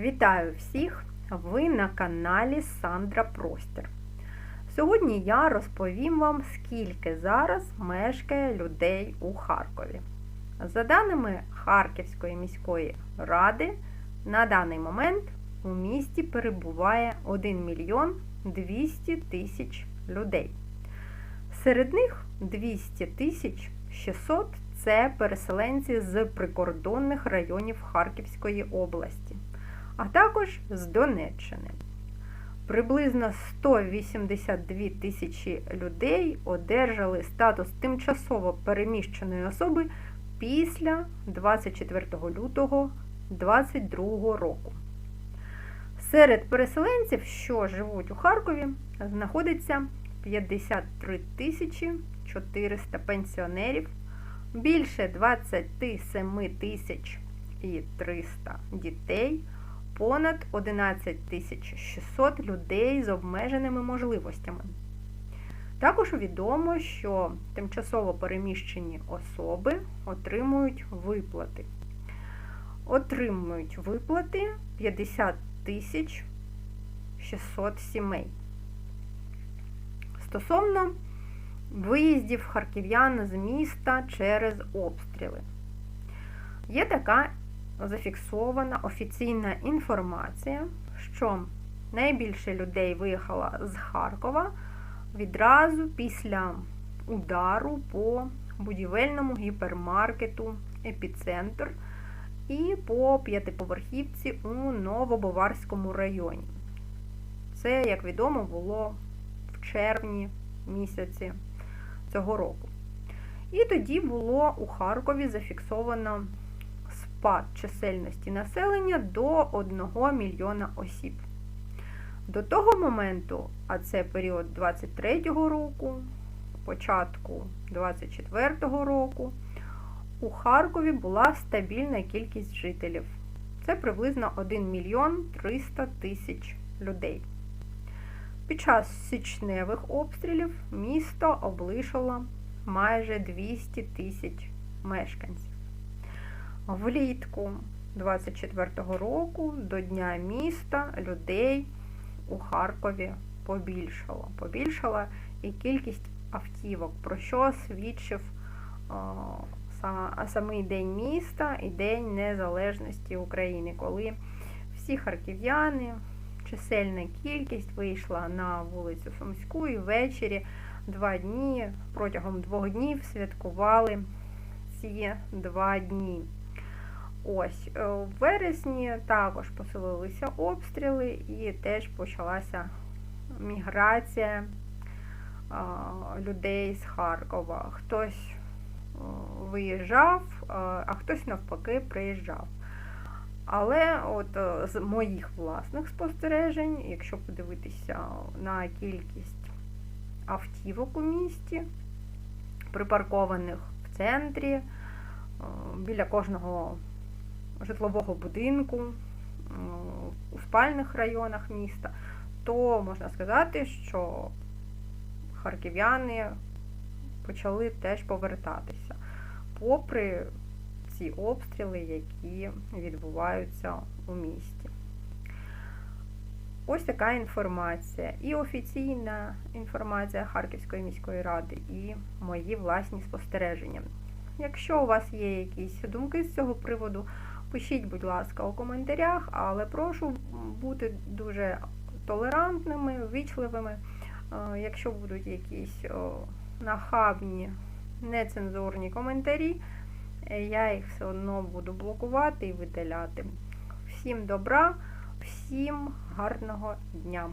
Вітаю всіх! Ви на каналі Сандра Простір. Сьогодні я розповім вам, скільки зараз мешкає людей у Харкові. За даними Харківської міської ради, на даний момент у місті перебуває 1 мільйон 200 тисяч людей. Серед них 200 тисяч 600 це переселенці з прикордонних районів Харківської області, а також з Донеччини. Приблизно 182 тисячі людей одержали статус тимчасово переміщеної особи після 24 лютого 2022 року. Серед переселенців, що живуть у Харкові, знаходиться 53 тисячі 400 пенсіонерів, більше 27 тисяч і 300 дітей, понад 11 600 людей з обмеженими можливостями. Також відомо, що тимчасово переміщені особи отримують виплати. Отримують виплати 50 тисяч 600 сімей. Стосовно виїздів харків'ян з міста через обстріли. Є така зафіксована офіційна інформація, що найбільше людей виїхало з Харкова відразу після удару по будівельному гіпермаркету Епіцентр і по п'ятиповерхівці у Новобоварському районі. Це, як відомо, було в червні місяці цього року. І тоді було у Харкові зафіксовано спад чисельності населення до 1 мільйона осіб. До того моменту, а це період 23-го року, початку 24-го року, у Харкові була стабільна кількість жителів. Це приблизно 1 мільйон 300 тисяч людей. Під час січневих обстрілів місто облишило майже 200 тисяч мешканців. Влітку 24-го року до Дня міста людей у Харкові побільшало. Побільшала і кількість автівок, про що свідчив самий День міста і День Незалежності України, коли всі харків'яни, чисельна кількість вийшла на вулицю Сумську і ввечері два дні, протягом двох днів святкували ці два дні. Ось, в вересні також посилилися обстріли і теж почалася міграція людей з Харкова. Хтось виїжджав, а хтось навпаки приїжджав. Але от з моїх власних спостережень, якщо подивитися на кількість автівок у місті, припаркованих в центрі, біля кожного житлового будинку, у спальних районах міста, то можна сказати, що харків'яни почали теж повертатися, попри ці обстріли, які відбуваються у місті. Ось така інформація. І офіційна інформація Харківської міської ради, і мої власні спостереження. Якщо у вас є якісь думки з цього приводу, пишіть, будь ласка, у коментарях, але прошу бути дуже толерантними, ввічливими. Якщо будуть якісь нахабні, нецензурні коментарі, я їх все одно буду блокувати і видаляти. Всім добра, всім гарного дня!